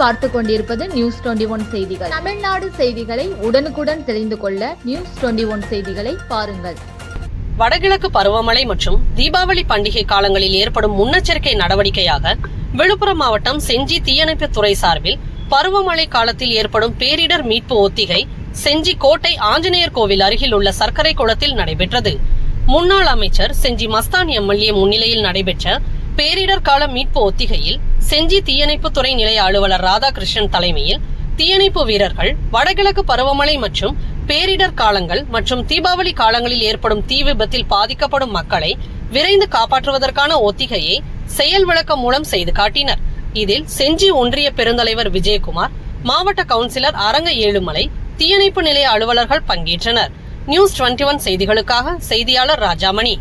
பார்த்து கொண்டிருப்பது news twenty one செய்திகள். தமிழ்நாடு செய்திகளை உடனுக்குடன் தெரிந்து கொள்ள நியூஸ் டுவெண்டி ஒன் செய்திகளை பாருங்கள். வடகிழக்கு பருவமழை மற்றும் தீபாவளி பண்டிகை காலங்களில் ஏற்படும் முன்னெச்சரிக்கை நடவடிக்கையாக விழுப்புரம் மாவட்டம் செஞ்சி தீயணைப்பு துறை சார்பில் பருவமழை காலத்தில் ஏற்படும் பேரிடர் மீட்பு ஒத்திகை செஞ்சி கோட்டை ஆஞ்சநேயர் கோவில் அருகில் உள்ள சர்க்கரை குளத்தில் நடைபெற்றது. முன்னாள் அமைச்சர் செஞ்சி மஸ்தான் எம்எல்ஏ முன்னிலையில் நடைபெற்ற பேரிடர் கால மீட்பு ஒத்திகையில் செஞ்சி தீயணைப்பு துறை நிலைய அலுவலர் ராதாகிருஷ்ணன் தலைமையில் தீயணைப்பு வீரர்கள் வடகிழக்கு பருவமழை மற்றும் பேரிடர் காலங்கள் மற்றும் தீபாவளி காலங்களில் ஏற்படும் தீ விபத்தில் பாதிக்கப்படும் மக்களை விரைந்து காப்பாற்றுவதற்கான ஒத்திகையை செயல் விளக்கம் மூலம் செய்து காட்டினர். இதில் செஞ்சி ஒன்றிய பெருந்தலைவர் விஜயகுமார் மாவட்ட கவுன்சிலர் அரங்க ஏழுமலை தீயணைப்பு நிலைய அலுவலர்கள் பங்கேற்றனர். நியூஸ் டுவெண்டி ஒன் செய்திகளுக்காக செய்தியாளர் ராஜாமணி.